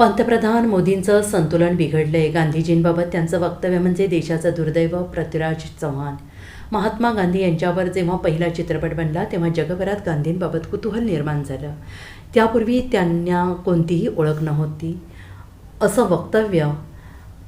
पंतप्रधान मोदींचं संतुलन बिघडलंय. गांधीजींबाबत त्यांचं वक्तव्य म्हणजे देशाचं दुर्दैव पृथ्वीराज चव्हाण. महात्मा गांधी यांच्यावर जेव्हा पहिला चित्रपट बनला तेव्हा जगभरात गांधींबाबत कुतूहल निर्माण झालं. त्यापूर्वी त्यांना कोणतीही ओळख नव्हती. असं वक्तव्य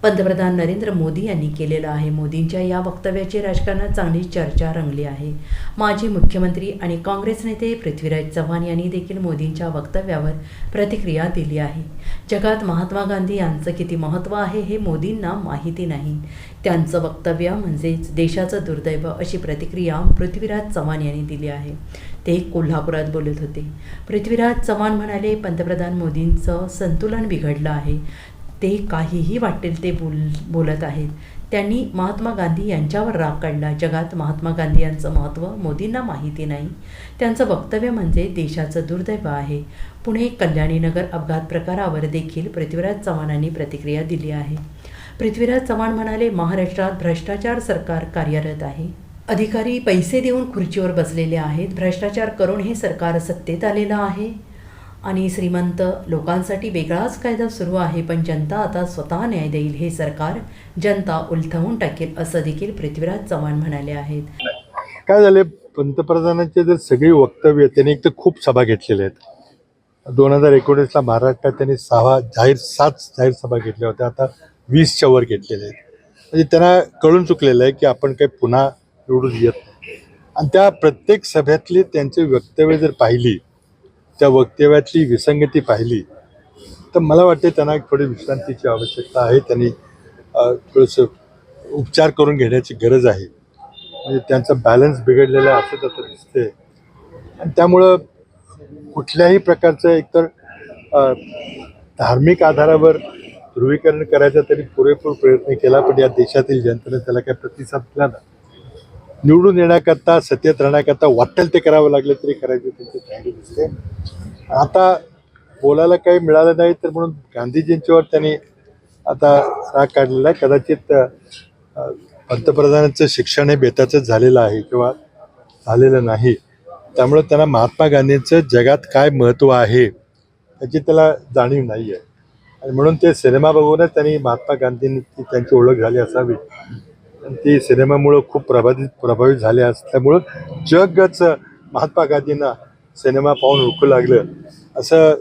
पंतप्रधान नरेंद्र मोदी यांनी केलेलं आहे. मोदींच्या या वक्तव्याची राजकारणात चांगली चर्चा रंगली आहे. माजी मुख्यमंत्री आणि काँग्रेस नेते पृथ्वीराज चव्हाण यांनी देखील मोदींच्या वक्तव्यावर प्रतिक्रिया दिली आहे. जगात महात्मा गांधी यांचं किती महत्त्व आहे हे मोदींना माहिती नाही. त्यांचं वक्तव्य म्हणजेच देशाचं दुर्दैव अशी प्रतिक्रिया पृथ्वीराज चव्हाण यांनी दिली आहे. ते कोल्हापुरात बोलत होते. पृथ्वीराज चव्हाण म्हणाले पंतप्रधान मोदींचं संतुलन बिघडलं आहे. ते काहीही वाटेल ते बोल बोलत आहेत. त्यांनी महात्मा गांधी यांच्यावर राग काढला. जगात महात्मा गांधी यांचं महत्त्व मोदींना माहिती नाही. त्यांचं वक्तव्य म्हणजे देशाचं दुर्दैव आहे. पुणे कल्याणीनगर अपघात प्रकारावर देखील पृथ्वीराज चव्हाणांनी प्रतिक्रिया दिली आहे. पृथ्वीराज चव्हाण म्हणाले महाराष्ट्रात भ्रष्टाचार सरकार कार्यरत आहे. अधिकारी पैसे देऊन खुर्चीवर बसलेले आहेत. भ्रष्टाचार करून हे सरकार सत्तेत आलेलं आहे. आणि श्रीमंत लोकांसाठी वेगळाच कायदा सुरू आहे पण जनता आता स्वतः न्याय देईल हे सरकार जनता उलथवून टाकेल असं देखील पृथ्वीराज चव्हाण म्हणाले आहेत. काय झाले पंतप्रधानांचे जर सगळी वक्तव्य त्यांनी एक तर खूप सभा घेतलेल्या आहेत. दोन हजार एकोणीसला महाराष्ट्रात त्यांनी सहा जाहीर सात जाहीर सभा घेतल्या होत्या आता वीसच्या वर घेतलेल्या आहेत. म्हणजे त्यांना कळून चुकलेलं आहे की आपण काही पुन्हा निवडून येत नाही. आणि त्या प्रत्येक सभेतली त्यांची वक्तव्य जर पाहिली त्या वक्तव्यातली विसंगती पाहिली तर मला वाटते त्यांना एक थोडी विश्रांतीची आवश्यकता आहे. त्यांनी थोडंसं उपचार करून घेण्याची गरज आहे. म्हणजे त्यांचा बॅलन्स बिघडलेला आहे असं त्याचं दिसते आणि त्यामुळं कुठल्याही प्रकारचं एकतर धार्मिक आधारावर ध्रुवीकरण करायचा तरी पुरेपूर प्रयत्न केला पण या देशातील जनतेने त्याला काही प्रतिसाद दिला ना निवडून येण्याकरता सत्तेत राहण्याकरता वाटेल ते करावं लागलं तरी करायची त्यांची तयारी दिसते आता बोलायला काही मिळालं नाही तर म्हणून गांधीजींच्यावर त्यांनी आता राग काढलेला आहे. कदाचित पंतप्रधानांचं शिक्षण हे बेताचंच झालेलं आहे किंवा झालेलं नाही. त्यामुळे त्यांना महात्मा गांधींचं जगात काय महत्त्व आहे त्याची त्याला जाणीव नाही आहे आणि म्हणून ते सिनेमा बघूनच त्यांनी महात्मा गांधींची त्यांची ओळख झाली असावी. ती सिनेमामुळं खूप प्रभावित प्रभावित झाले असल्यामुळं जगच महात्मा गांधींना सिनेमा पाहून ओळखू लागलं. असं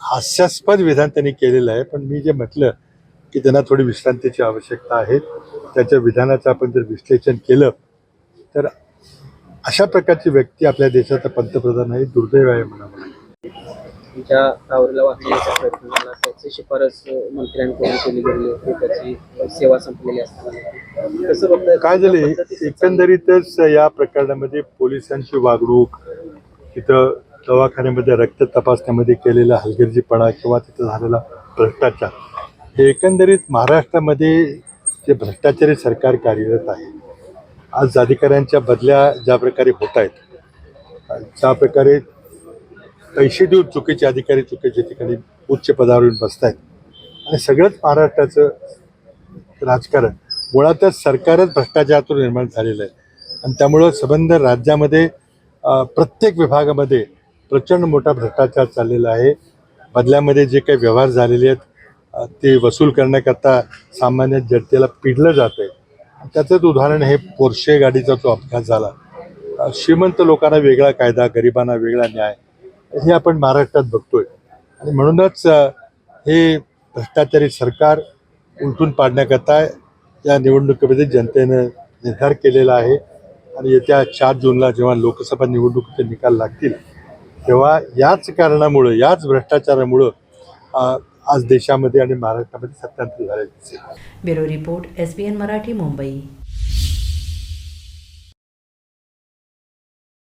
हास्यास्पद विधान त्यांनी केलेलं आहे. पण मी जे म्हटलं की त्यांना थोडी विश्रांतीची आवश्यकता आहे. त्याच्या विधानाचं आपण जर विश्लेषण केलं तर अशा प्रकारची व्यक्ती आपल्या देशाचा पंतप्रधान आहे. दुर्दैव आहे म्हणावं लागेल. तुमच्या टावरला वाचण्याचा प्रयत्न झाला त्याची शिफारस मंत्र्यांकडून केली गेली होती त्याची सेवा संपलेली असताना कसं बघताय काय झाले एकंदरीतच या प्रकरणामध्ये पोलिसांची वागणूक तिथं दवाखान्यामध्ये रक्त तपासण्यामध्ये केलेला हलगर्जीपणा किंवा तिथं झालेला भ्रष्टाचार हे एकंदरीत महाराष्ट्रामध्ये जे भ्रष्टाचारी सरकार कार्यरत आहे आज अधिकाऱ्यांच्या बदल्या ज्या प्रकारे होत आहेत ज्या प्रकारे पैसे देऊन चुकीचे अधिकारी चुकीच्या ठिकाणी उच्च पदावर येऊन बसत आहेत आणि सगळंच महाराष्ट्राचं राजकारण. मुळातच सरकारच भ्रष्टाचारातून निर्माण झालेलं आहे. आणि त्यामुळं संबंध राज्यामध्ये प्रत्येक विभागामध्ये प्रचंड मोठा भ्रष्टाचार चाललेला आहे. बदल्यामध्ये जे काही व्यवहार झालेले आहेत ते वसूल करण्याकरता सामान्य जनतेला पिडलं जातं आहे. त्याचंच उदाहरण हे पोर्शे गाडीचा जो अपघात झाला. श्रीमंत लोकांना वेगळा कायदा गरिबांना वेगळा न्याय. हे आपण महाराष्ट्रात बघतोय. आणि म्हणूनच हे भ्रष्टाचारी सरकार उलटून पाडण्याकरता या निवडणुकीमध्ये जनतेनं निर्धार केलेला आहे. आणि येत्या चार जूनला जेव्हा लोकसभा निवडणुकीचे निकाल लागतील तेव्हा याच कारणामुळं याच भ्रष्टाचारामुळं आज देशामध्ये आणि महाराष्ट्रामध्ये सत्यान्तर झाले दिसेल bureau report S B N Marathi Mumbai.